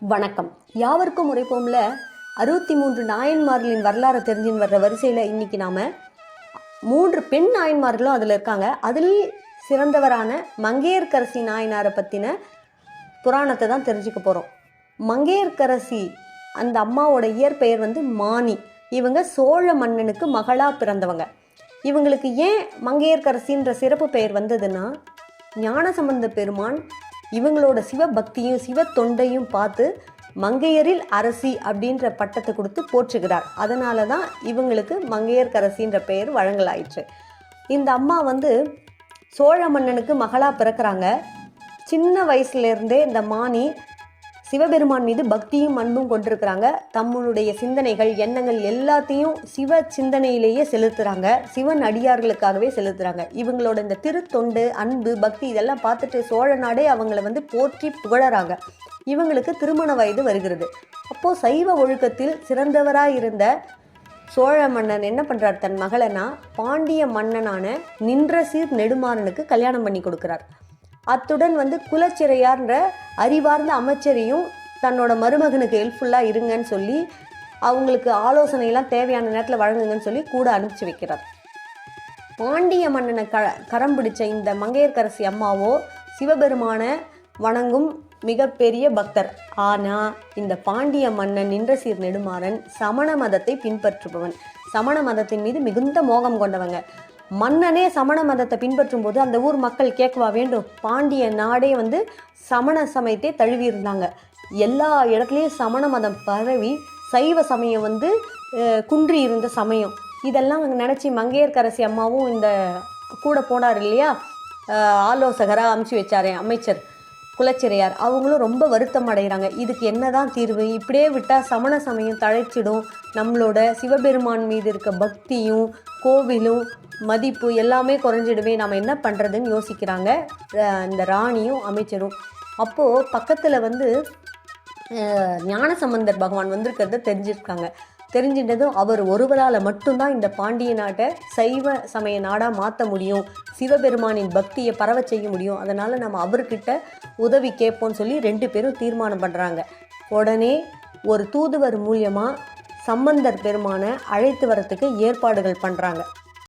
வணக்கம். யாவருக்கும் உரைப்போம்ல? அறுபத்தி மூன்று நாயன்மார்களின் வரலாறு தெரிஞ்சுன்னு வர்ற வரிசையில் இன்னைக்கு நாம மூன்று பெண் நாயன்மார்களும் அதில் இருக்காங்க. அதில் சிறந்தவரான மங்கையர்கரசி நாயனாரை பற்றின புராணத்தை தான் தெரிஞ்சுக்க போகிறோம் மங்கையர்கரசி அந்த அம்மாவோட இயற்பெயர் வந்து மானி. இவங்க சோழ மன்னனுக்கு மகளாக பிறந்தவங்க. இவங்களுக்கு ஏன் மங்கையர்கரசின்ற சிறப்பு பெயர் வந்ததுன்னா ஞானசம்பந்த பெருமான் இவங்களோட சிவபக்தியும் சிவ தொண்டையும் பார்த்து மங்கையரில் அரசி அப்படின்ற பட்டத்தை கொடுத்து போற்றுகிறார். அதனால தான் இவங்களுக்கு மங்கையர்க்கரசின்ற பெயர் வழங்கலாயிற்று. இந்த அம்மா வந்து சோழ மன்னனுக்கு மகளாக பிறக்கிறாங்க. சின்ன வயசுலேருந்தே இந்த மானி சிவபெருமான் மீது பக்தியும் அன்பும் கொண்டிருக்கிறாங்க. தம்முடைய சிந்தனைகள் எண்ணங்கள் எல்லாத்தையும் சிவ சிந்தனையிலேயே செலுத்துகிறாங்க சிவன் அடியார்களுக்காகவே செலுத்துகிறாங்க இவங்களோட இந்த திருத்தொண்டு அன்பு பக்தி இதெல்லாம் பார்த்துட்டு சோழ நாடே அவங்கள வந்து போற்றி புகழறாங்க. இவங்களுக்கு திருமண வயது வருகிறது. அப்போது சைவ ஒழுக்கத்தில் சிறந்தவராக இருந்த சோழ மன்னன் என்ன பண்ணுறார் தன் மகளனா பாண்டிய மன்னனான நின்ற சீர் நெடுமாறனுக்கு கல்யாணம் பண்ணி கொடுக்குறார். அத்துடன் வந்து குலச்சிறையார்ன்ற அறிவார்ந்த அமைச்சரையும் தன்னோட மருமகனுக்கு ஹெல்ப்ஃபுல்லாக இருங்கன்னு சொல்லி அவங்களுக்கு ஆலோசனையெல்லாம் தேவையான நேரத்தில் வழங்குங்கன்னு சொல்லி கூட அனுப்பிச்சு வைக்கிறார். பாண்டிய மன்னனை க கரம் பிடிச்ச இந்த மங்கையர்கரசி அம்மாவோ சிவபெருமானை வணங்கும் மிகப்பெரிய பக்தர். ஆனால் இந்த பாண்டிய மன்னன் நின்றசீர் நெடுமாறன் சமண மதத்தை பின்பற்றுபவன். சமண மதத்தின் மீது மிகுந்த மோகம் கொண்டவங்க. மன்னனே சமண மதத்தை பின்பற்றும் போது அந்த ஊர் மக்கள் கேட்கவா வேண்டும்? பாண்டிய நாடே வந்து சமண சமயத்தை தழுவி இருந்தாங்க எல்லா இடத்துலையும் சமண மதம் பரவி சைவ சமயம் வந்து குன்றி இருந்த சமயம். இதெல்லாம் நினச்சி மங்கையர்க்கரசி அம்மாவும் இந்த கூட போனார் இல்லையா? ஆலோசகராக அமுச்சு வச்சாரே அமைச்சர் குலச்சிறையார். அவங்களும் ரொம்ப வருத்தம் அடைகிறாங்க. இதுக்கு என்னதான் தீர்வு? இப்படியே விட்டால் சமண சமயம் தழைச்சிடும். நம்மளோட சிவபெருமான் மீது இருக்க பக்தியும் கோவிலும் மதிப்பு எல்லாமே குறைஞ்சிடுவே நாம் என்ன பண்ணுறதுன்னு யோசிக்கிறாங்க இந்த ராணியும் அமைச்சரும். அப்போது பக்கத்தில் வந்து ஞானசம்பந்தர் பகவான் வந்திருக்கிறத தெரிஞ்சிருக்காங்க. தெரிஞ்சிட்டதும் அவர் ஒருவரால் மட்டும்தான் இந்த பாண்டிய நாட்டை சைவ சமய நாடாக மாற்ற முடியும் சிவபெருமானின் பக்தியை பரவ செய்ய முடியும். அதனால் நம்ம அவர்கிட்ட உதவி கேட்போம்னு சொல்லி ரெண்டு பேரும் தீர்மானம் பண்ணுறாங்க உடனே ஒரு தூதுவர் மூலியமாக சம்பந்தர் பெருமானை அழைத்து வரத்துக்கு ஏற்பாடுகள் பண்ணுறாங்க